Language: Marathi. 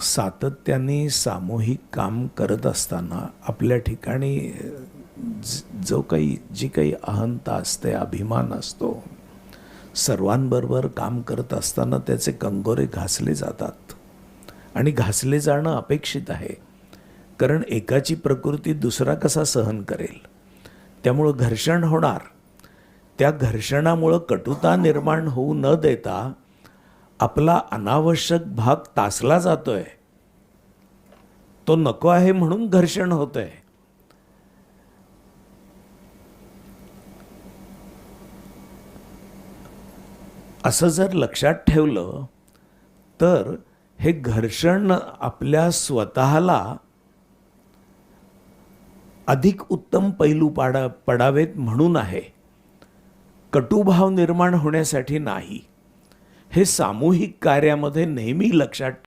सातत्याने सामूहिक काम करत असताना आपल्या ठिकाणी जो काही जी काही अहंता असते अभिमान असतो सर्वांबरोबर काम करत असताना त्याचे कंगोरे घासले जातात. आणि घासले जाणं अपेक्षित आहे. कारण एकाची प्रकृती दुसरा कसा सहन करेल? त्यामुळं घर्षण होणार. त्या घर्षणामुळं कटुता निर्माण होऊ न देता आपला अनावश्यक भाग तासला जातोय. तो नको आहे म्हणून घर्षण होतंय. असं जर लक्षात ठेवलं तर हे घर्षण आपल्या स्वतःला अधिक उत्तम पैलू पाडा पडावेत म्हणून आहे. कटुभाव निर्माण होण्यासाठी नाही. हे सामूहिक कार्यामध्ये नेहमी लक्षात